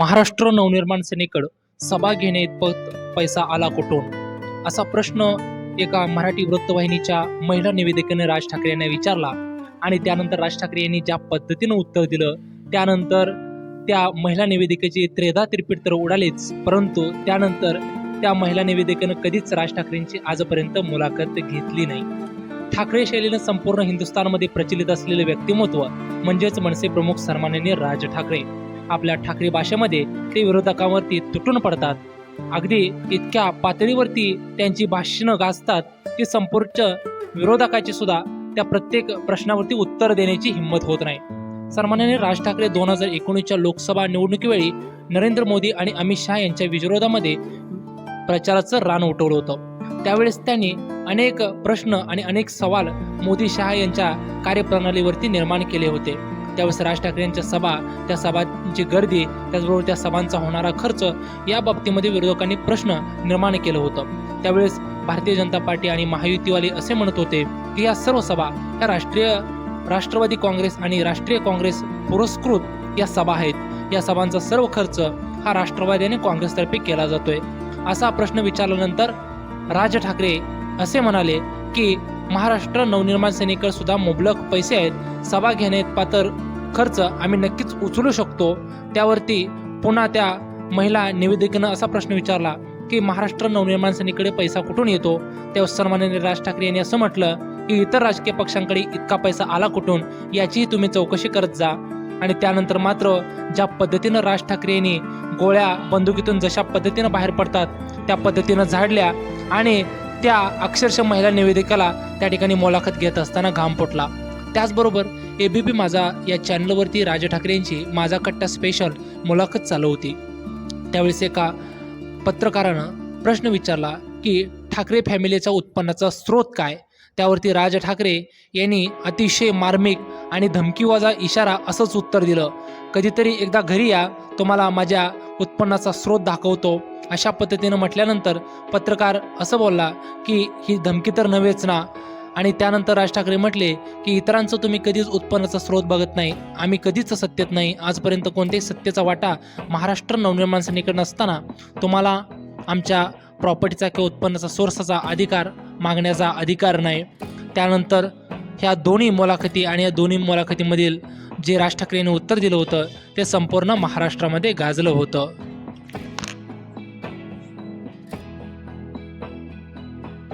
महाराष्ट्र नवनिर्माण सेनेकडं सभा घेणे इतपत पैसा आला कुठून? असा प्रश्न एका मराठी वृत्तवाहिनीच्या महिला निवेदिकेने राज ठाकरे यांना विचारला आणि त्यानंतर राज ठाकरे यांनी ज्या पद्धतीनं उत्तर दिलं त्यानंतर त्या महिला निवेदिकेची त्रेदा तिरपीट तर उडालीच परंतु त्यानंतर त्या महिला निवेदिकेनं कधीच राज ठाकरेंची आजपर्यंत मुलाखत घेतली नाही. ठाकरे शैलीनं संपूर्ण हिंदुस्थानमध्ये प्रचलित असलेले व्यक्तिमत्व म्हणजेच मनसे प्रमुख सन्माननीय राज ठाकरे. आपल्या ठाकरे भाषेमध्ये ते विरोधकांवरती तुटून पडतात. अगदी इतक्या पातळीवरती त्यांची भाषणं गाजतात की संपूर्ण विरोधकाची सुद्धा त्या प्रत्येक प्रश्नावरती उत्तर देण्याची हिंमत होत नाही. सन्माननीय राज ठाकरे दोन हजार एकोणीसच्या लोकसभा निवडणुकीवेळी नरेंद्र मोदी आणि अमित शहा यांच्या विरोधामध्ये प्रचाराचं रान उठवलं होतं. त्यावेळेस त्यांनी अनेक प्रश्न आणि अनेक सवाल मोदी शहा यांच्या कार्यप्रणालीवरती निर्माण केले होते. त्यावेळेस राज ठाकरे यांच्या सभा त्या सभांची गर्दी त्याचबरोबर त्या सभांचा होणारा खर्च या बाबतीमध्ये विरोधकांनी प्रश्न निर्माण केलं होतं. त्यावेळेस भारतीय जनता पार्टी आणि महायुतीवाले असे म्हणत होते की या सर्व सभा ह्या राष्ट्रीय राष्ट्रवादी काँग्रेस आणि राष्ट्रीय काँग्रेस पुरस्कृत या सभा आहेत. या सभांचा सर्व खर्च हा राष्ट्रवादी आणि काँग्रेसतर्फे केला जातोय. असा प्रश्न विचारल्यानंतर राज ठाकरे असे म्हणाले की महाराष्ट्र नवनिर्माण सेनेकडे सुद्धा मुबलक पैसे आहेत. सभा घेण्यात पात्र खर्च आम्ही नक्कीच उचलू शकतो. त्यावरती पुन्हा त्या महिला निवेदिकेनं असा प्रश्न विचारला की महाराष्ट्र नवनिर्माण सेनेकडे पैसा कुठून येतो? तेव्हा सन्माननीय राज ठाकरे यांनी असं म्हटलं की इतर राजकीय पक्षांकडे इतका पैसा आला कुठून? याचीही तुम्ही चौकशी करत जा. आणि त्यानंतर मात्र ज्या पद्धतीनं राज ठाकरे यांनी गोळ्या बंदुकीतून जशा पद्धतीनं बाहेर पडतात त्या पद्धतीनं झाडल्या आणि त्या अक्षरशः महिला निवेदिकाला त्या ठिकाणी मुलाखत घेत असताना घाम फुटला. त्याचबरोबर ए बी पी माझा या चॅनलवरती राज ठाकरे यांची माझा कट्टा स्पेशल मुलाखत चालू होती. त्यावेळेस एका पत्रकारानं प्रश्न विचारला की ठाकरे फॅमिलीचा उत्पन्नाचा स्रोत काय? त्यावरती राज ठाकरे यांनी अतिशय मार्मिक आणि धमकीवाजा इशारा असंच उत्तर दिलं. कधीतरी एकदा घरी या तुम्हाला माझ्या उत्पन्नाचा स्रोत दाखवतो. अशा पद्धतीनं म्हटल्यानंतर पत्रकार असं बोलला की ही धमकी तर नव्हेच ना आणि त्यानंतर राज ठाकरे म्हटले की इतरांचं तुम्ही कधीच उत्पन्नाचा स्रोत बघत नाही. आम्ही कधीच सत्तेत नाही. आजपर्यंत कोणत्याही सत्तेचा वाटा महाराष्ट्र नवनिर्माण सेनेकडे नसताना तुम्हाला आमच्या प्रॉपर्टीचा किंवा उत्पन्नाचा सोर्सचा अधिकार मागण्याचा अधिकार नाही. त्यानंतर ह्या दोन्ही मुलाखती आणि या दोन्ही मुलाखतीमधील जे राज ठाकरे यांनी उत्तर दिलं होतं ते संपूर्ण महाराष्ट्रामध्ये गाजलं होतं.